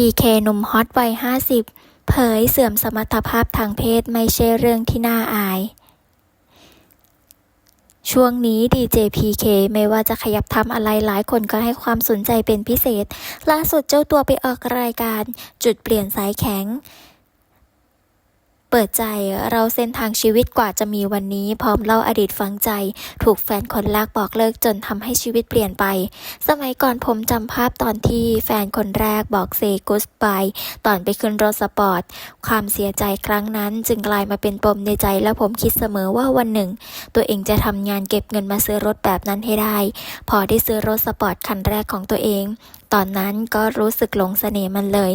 พีเคหนุ่มฮอตวัย 50 เผยเสื่อมสมรรถภาพทางเพศไม่ใช่เรื่องที่น่าอาย ช่วงนี้ดีเจพีเคไม่ว่าจะขยับทำอะไรหลายคนก็ให้ความสนใจเป็นพิเศษ ล่าสุดเจ้าตัวไปออกรายการจุดเปลี่ยนสายแข็ง ปิดใจเราเส้นทางชีวิตกว่าจะมีวันนี้พร้อมเล่าอดีตฝังใจ ถูกแฟนคนแรกบอกเลิกจนทำให้ชีวิตเปลี่ยนไป สมัยก่อนผมจำภาพตอนที่แฟนคนแรกบอกเซกุสบายตอนไปขึ้นรถสปอร์ต ความเสียใจครั้งนั้นจึงกลายมาเป็นปมในใจและผมคิดเสมอว่าวันหนึ่ง ตัวเองจะทำงานเก็บเงินมาซื้อรถแบบนั้นให้ได้ พอได้ซื้อรถสปอร์ตคันแรกของตัวเองตอนนั้นก็รู้สึกหลงเสน่ห์มันเลย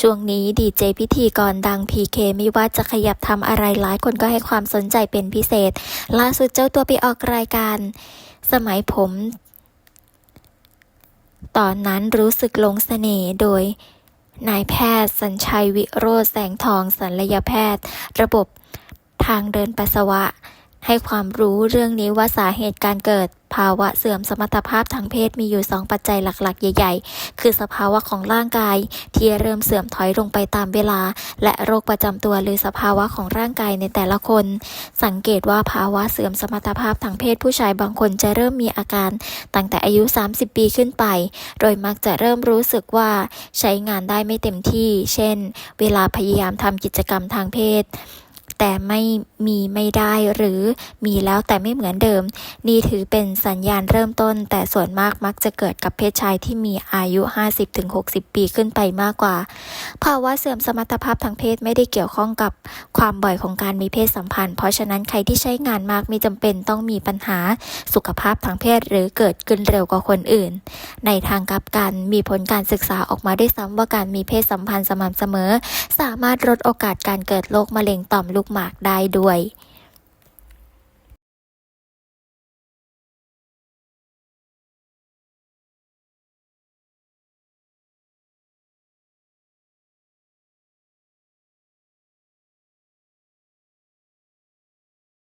ช่วงนี้ดีเจพิธีกรดัง PK ไม่ว่าจะขยับทำอะไรหลายคนก็ให้ความสนใจเป็นพิเศษ ล่าสุดเจ้าตัวไปออกรายการ สมัยผม ตอนนั้นรู้สึกหลงเสน่ห์โดยนายแพทย์สัญชัยวิโรจน์แสงทองศัลยแพทย์ ระบบทางเดินปัสสาวะ ให้ความรู้เรื่องนี้ว่าสาเหตุการเกิด ภาวะเสื่อมสมรรถภาพทางเพศมีอยู่ 2 ปัจจัยหลักๆ ใหญ่ ๆ คือสภาวะของร่างกาย ที่เริ่มเสื่อมถอยลงไปตามเวลา และโรคประจำตัวหรือสภาวะของร่างกายในแต่ละคน สังเกตว่าภาวะเสื่อมสมรรถภาพทางเพศผู้ชายบางคนจะเริ่มมีอาการ ตั้งแต่อายุ 30 ปีขึ้นไป โดยมักจะเริ่มรู้สึกว่าใช้งานได้ไม่เต็มที่ เช่น เวลาพยายามทำกิจกรรมทางเพศ แต่ไม่มีไม่ได้หรือมีแล้วแต่ไม่เหมือนเดิม นี่ถือเป็นสัญญาณเริ่มต้น แต่ส่วนมากมักจะเกิดกับเพศชายที่มีอายุ 50-60 ปีขึ้นไปมากกว่า ภาวะเสื่อมสมรรถภาพทางเพศไม่ได้เกี่ยวข้องกับความบ่อยของการมีเพศสัมพันธ์ เพราะฉะนั้นใครที่ใช้งานมากไม่จำเป็นต้องมีปัญหาสุขภาพทางเพศหรือเกิดขึ้นเร็วกว่าคนอื่น ในทางกลับกันมีผลการศึกษาออกมาด้วยซ้ำว่าการมีเพศสัมพันธ์สม่ำเสมอ สามารถลดโอกาสการเกิดโรคมะเร็งต่อมลูกหมากได้ด้วย